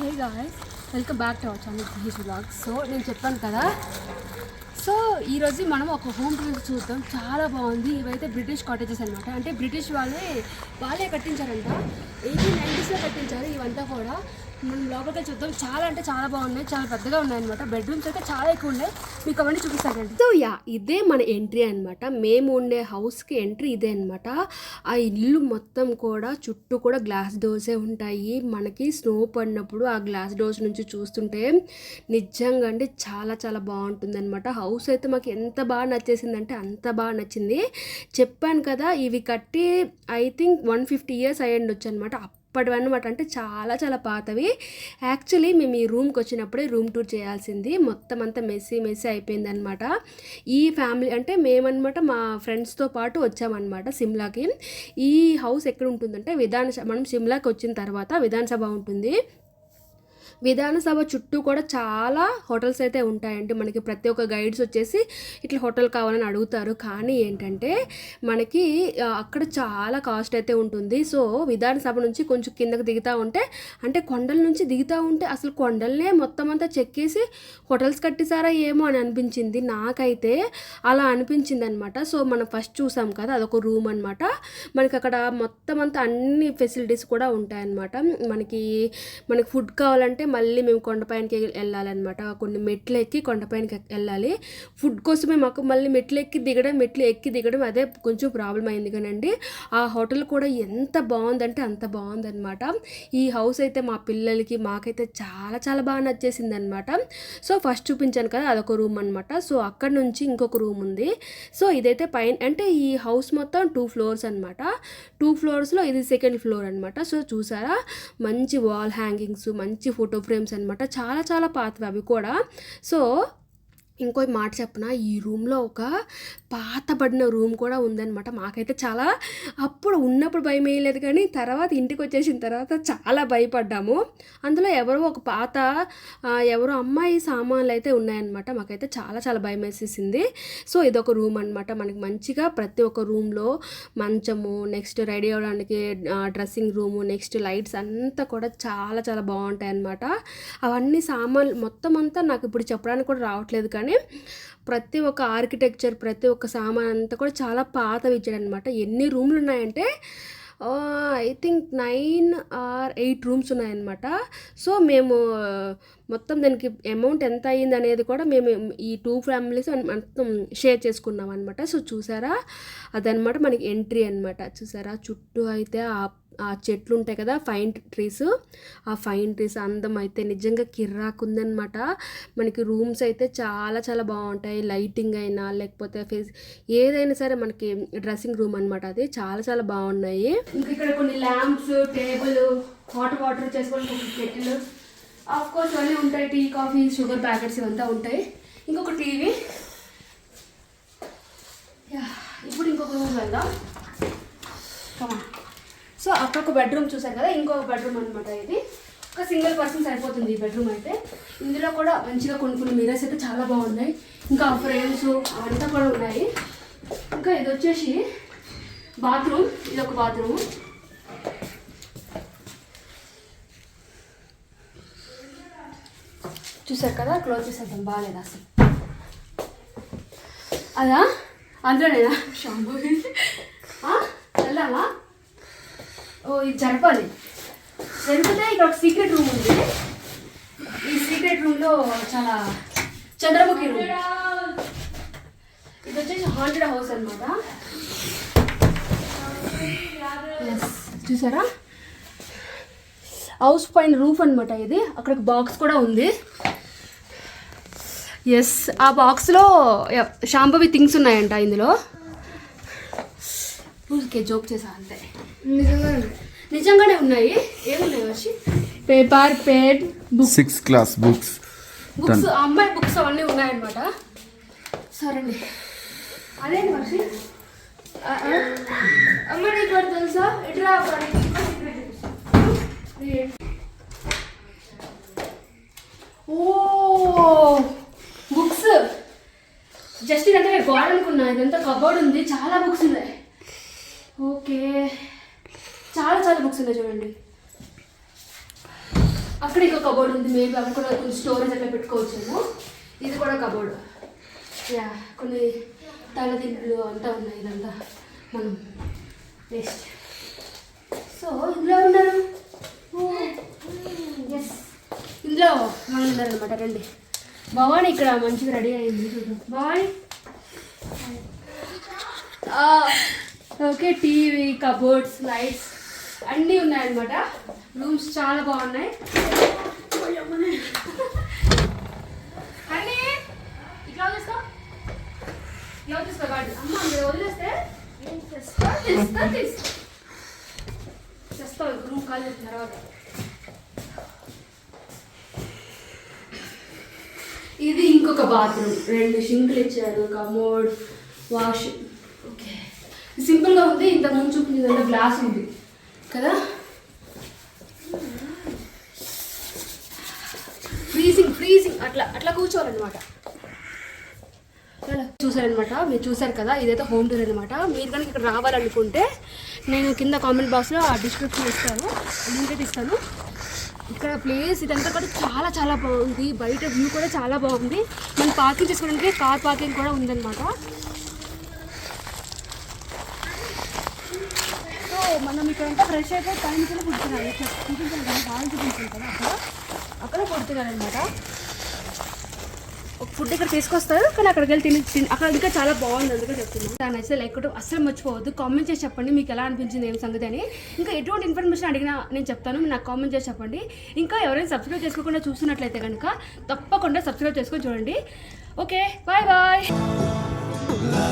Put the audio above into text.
Hey guys welcome back to our channel Dihesh blog so నేను చెప్పాను కదా. So ఈరోజు మనం ఒక హోమ్ టూర్ చూద్దాం. చాలా బాగుంది. ఇవైతే బ్రిటిష్ కాటేజెస్ అనమాట అంటే బ్రిటిష్ వాళ్ళే వాళ్ళే కట్టించారంట. ఎయిటీన్ నైంటీస్లో కట్టించారు ఇవంతా కూడా. మనం లోపలికి చూద్దాం. చాలా అంటే చాలా బాగున్నాయి. చాలా పెద్దగా ఉన్నాయి అనమాట బెడ్రూమ్స్ అయితే చాలా ఎక్కువ ఉన్నాయి. మీకు అవన్నీ చూపిస్తానండి సో యా ఇదే మన ఎంట్రీ అనమాట మేము ఉండే హౌస్కి ఎంట్రీ ఇదే అనమాట ఆ ఇల్లు మొత్తం కూడా చుట్టూ కూడా గ్లాస్ డోర్సే ఉంటాయి. మనకి స్నో పడినప్పుడు ఆ గ్లాస్ డోర్స్ నుంచి చూస్తుంటే నిజంగా అంటే చాలా చాలా బాగుంటుంది అనమాట హౌస్ అయితే మాకు ఎంత బాగా నచ్చేసిందంటే అంత బాగా నచ్చింది. చెప్పాను కదా ఇవి కట్టి I think one fifty years అయ్యండి అనమాట అప్పటివి అనమాట అంటే చాలా చాలా పాతవి. యాక్చువల్లీ మేము ఈ రూమ్కి వచ్చినప్పుడే రూమ్ టూర్ చేయాల్సింది. మొత్తం అంతా మెస్సీ మెస్సీ అయిపోయిందనమాట ఈ ఫ్యామిలీ అంటే మేమన్నమాట మా ఫ్రెండ్స్తో పాటు వచ్చామన్నమాట సిమ్లాకి ఈ హౌస్ ఎక్కడ ఉంటుందంటే విధానసభ మనం సిమ్లాకి వచ్చిన తర్వాత విధానసభ ఉంటుంది. విధానసభ చుట్టూ కూడా చాలా హోటల్స్ అయితే ఉంటాయండి. మనకి ప్రతి ఒక్క గైడ్స్ వచ్చేసి ఇట్లా హోటల్ కావాలని అడుగుతారు. కానీ ఏంటంటే మనకి అక్కడ చాలా కాస్ట్ అయితే ఉంటుంది. సో విధానసభ నుంచి కొంచెం కిందకి దిగుతూ ఉంటే అంటే కొండల నుంచి దిగుతూ ఉంటే అసలు కొండలనే మొత్తం అంతా చెక్కేసి హోటల్స్ కట్టేసారా ఏమో అని అనిపించింది. నాకైతే అలా అనిపించింది అనమాట సో మనం ఫస్ట్ చూసాం కదా అదొక రూమ్ అనమాట మనకి అక్కడ మొత్తం అంతా అన్ని ఫెసిలిటీస్ కూడా ఉంటాయన్నమాట. మనకి మనకి ఫుడ్ కావాలంటే మళ్ళీ మేము కొండపైనకి వెళ్ళాలన్నమాట. కొన్ని మెట్లు ఎక్కి కొండపైనకి వెళ్ళాలి. ఫుడ్ కోసమే మాకు మళ్ళీ మెట్లు ఎక్కి దిగడం మెట్లు ఎక్కి దిగడం అదే కొంచెం ప్రాబ్లం అయింది కానండి ఆ హోటల్ కూడా ఎంత బాగుందంటే అంత బాగుందన్నమాట. ఈ హౌస్ అయితే మా పిల్లలకి మాకైతే చాలా చాలా బాగా నచ్చేసింది అనమాట సో ఫస్ట్ చూపించాను కదా అదొక రూమ్ అనమాట సో అక్కడ నుంచి ఇంకొక రూమ్ ఉంది. సో ఇదైతే పైన అంటే ఈ హౌస్ మొత్తం టూ ఫ్లోర్స్ అనమాట టూ ఫ్లోర్స్లో ఇది సెకండ్ ఫ్లోర్ అనమాట సో చూసారా? మంచి వాల్ హ్యాంగింగ్స్ మంచి ఫోటో ఫ్రేమ్స్ అనమాట చాలా చాలా పాతవి అవి కూడా. సో ఇంకో మాట చెప్పిన? ఈ రూమ్లో ఒక పాతబడిన రూమ్ కూడా ఉందన్నమాట. మాకైతే చాలా అప్పుడు ఉన్నప్పుడు భయం వేయలేదు కానీ తర్వాత ఇంటికి వచ్చేసిన తర్వాత చాలా భయపడ్డాము. అందులో ఎవరో ఒక పాత ఎవరో అమ్మాయి సామాన్లు అయితే ఉన్నాయన్నమాట. మాకైతే చాలా చాలా భయం వేసేసింది. సో ఇదొక రూమ్ అనమాట మనకి మంచిగా ప్రతి ఒక్క రూమ్లో మంచము నెక్స్ట్ రెడీ అవ్వడానికి డ్రెస్సింగ్ రూము నెక్స్ట్ లైట్స్ అంతా కూడా చాలా చాలా బాగుంటాయి అన్నమాట అవన్నీ సామాన్లు మొత్తం అంతా నాకు ఇప్పుడు చెప్పడానికి కూడా రావట్లేదు కానీ ప్రతి ఒక్క ఆర్కిటెక్చర్ ప్రతి ఒక్క సామాన్ అంతా కూడా చాలా పాతవి ఇచ్చాడనమాట ఎన్ని రూమ్లు ఉన్నాయంటే I think nine or eight rooms ఉన్నాయన్నమాట. సో మేము మొత్తం దానికి అమౌంట్ ఎంత అయ్యింది అనేది కూడా మేము ఈ టూ ఫ్యామిలీస్ మొత్తం షేర్ చేసుకున్నాం అనమాట సో చూసారా? అదనమాట మనకి ఎంట్రీ అనమాట చూసారా? చుట్టూ అయితే ఆ ఆ చెట్లు ఉంటాయి కదా ఫైన్ ట్రీస్. ఆ ఫైన్ ట్రీస్ అందం అయితే నిజంగా కిర్రాకు ఉందన్నమాట మనకి రూమ్స్ అయితే చాలా చాలా బాగుంటాయి లైటింగ్ అయినా లేకపోతే ఫేస్ ఏదైనా సరే మనకి డ్రెస్సింగ్ రూమ్ అనమాట అది. చాలా చాలా బాగున్నాయి ఇక్కడ కొన్ని ల్యాంప్స్ టేబుల్ హాట్ వాటర్ చేసుకోవడానికి ఒక కెటిల్. ఆఫ్ కోర్స్ అన్నీ ఉంటాయి. టీ కాఫీ షుగర్ ప్యాకెట్స్ ఇవంతా ఉంటాయి. ఇంకొక టీవీ. ఇప్పుడు ఇంకొక రూమ్ వెళ్దాం. సో అక్కడ ఒక బెడ్రూమ్ చూసారు కదా ఇంకొక బెడ్రూమ్ అనమాట ఇది. ఒక సింగిల్ పర్సన్ సరిపోతుంది ఈ బెడ్రూమ్ అయితే. ఇందులో కూడా మంచిగా కొన్ని కొన్ని మిరర్స్ అయితే చాలా బాగున్నాయి. ఇంకా ఫ్రేమ్స్ అవంతా కూడా ఉన్నాయి. ఇంకా ఇది వచ్చేసి బాత్రూమ్. ఇది ఒక బాత్రూమ్. చూసారు కదా క్లోజ్ చేసేద్దాం. బాగాలేదు అసలు. అదా? అందులోనేనా? షాంపూ. వెళ్దామా? ఇది జరపాలి. జరిపితే ఇక్కడ ఒక సీక్రెట్ రూమ్ ఉంది. ఈ సీక్రెట్ రూమ్లో చాలా చంద్రముఖి రూమ్ ఇది వచ్చేసి హాంటెడ్ హౌస్ అనమాట చూసారా? హౌస్ పైన రూఫ్ అనమాట ఇది. అక్కడ ఒక బాక్స్ కూడా ఉంది. ఎస్ ఆ బాక్స్లో షాంపవి థింగ్స్ ఉన్నాయంట ఇందులో. ఊరికే జోక్ చేసా అంతే. నిజంగానే. ఉన్నాయి? ఏమున్నాయి Varshi paper pad book six class books books అమ్మాయి బుక్స్ అవన్నీ ఉన్నాయన్నమాట. సరేండి అదేంటి వర్షి ఆ, ఆ. అమ్మ నీకు ఒకటి తెలుసా? ఇట్లా ఓ బుక్స్. జస్ట్ ఇదంతా నేను గోడ అనుకున్నా ఇదంతా కబోర్డ్ ఉంది. చాలా బుక్స్ ఉన్నాయి. ఓకే. చాలా బుక్స్ ఉన్నాయి చూడండి. అక్కడ ఇంకో కబోర్డ్ ఉంది మేబీ అక్కడ కూడా కొంచెం స్టోరేజ్ అట్లా పెట్టుకోవచ్చేమో. ఇది కూడా కబోర్డ్. యా కొన్ని తలదింపులు అంతా ఉన్నాయి ఇదంతా మనం వేస్ట్. సో ఇందులో ఉన్నారు ఎస్ ఇందులో మనం ఉన్నారనమాట రండి. భవాని ఇక్కడ మంచిగా రెడీ అయింది చూడు. Bhavani? Okay TV cupboards lights. అన్నీ ఉన్నాయన్నమాట. రూమ్స్ చాలా బాగున్నాయి. అన్నీ ఇట్లా తీసుకో ఇట్లా తీసుకో గాడి అమ్మ మీరు వదిలేస్తే? తెస్తా తెస్తా తెస్తా చేస్తావు రూమ్ కాల్ చేసిన తర్వాత. ఇది ఇంకొక బాత్రూమ్ రెండు షింకులు ఇచ్చారు కమోడ్ వాష్ ఓకే సింపుల్గా ఉంది ఇంత ముందు గ్లాస్ ఉంది. కదా? ఫ్రీజింగ్ ఫ్రీజింగ్ అట్లా అట్లా కూర్చోవాలన్నమాట. చూసారనమాట మీరు చూసారు కదా? ఇదైతే హోమ్ టూర్ అనమాట మీరు కనుక ఇక్కడ రావాలనుకుంటే నేను కింద కామెంట్ బాక్స్లో ఆ డిస్క్రిప్షన్ ఇస్తాను. లింక్ అయితే ఇస్తాను. ఇక్కడ ప్లేస్ ఇదంతా కూడా చాలా చాలా బాగుంది. బయట వ్యూ కూడా చాలా బాగుంది. మనం పార్కింగ్ చేసుకోవడానికి కార్ పార్కింగ్ కూడా ఉందన్నమాట. మనం ఇక్కడంతా ఫ్రెష్ అయిపోయి టైం కూడా పుడుతున్నారు చూపించాను కదా హాల్ చూపించాను కదా అక్కడ? అక్కడ పుడుతున్నారు అనమాట ఒక ఫుడ్ ఇక్కడ తీసుకొస్తారు కానీ అక్కడికి వెళ్ళి తిని తిని అక్కడ ఇంకా చాలా బాగుంది అందుకే చెప్తున్నాను. దాని అయితే లైక్ కొట్టడం అస్సలు మర్చిపోవద్దు. కామెంట్ చేసి చెప్పండి మీకు ఎలా అనిపించింది ఏం సంగతి అని. ఇంకా ఎటువంటి ఇన్ఫర్మేషన్ అడిగినా నేను చెప్తాను నాకు కామెంట్ చేసి చెప్పండి. ఇంకా ఎవరైనా సబ్స్క్రైబ్ చేసుకోకుండా చూస్తున్నట్లయితే కనుక తప్పకుండా సబ్స్క్రైబ్ చేసుకొని చూడండి. Okay bye bye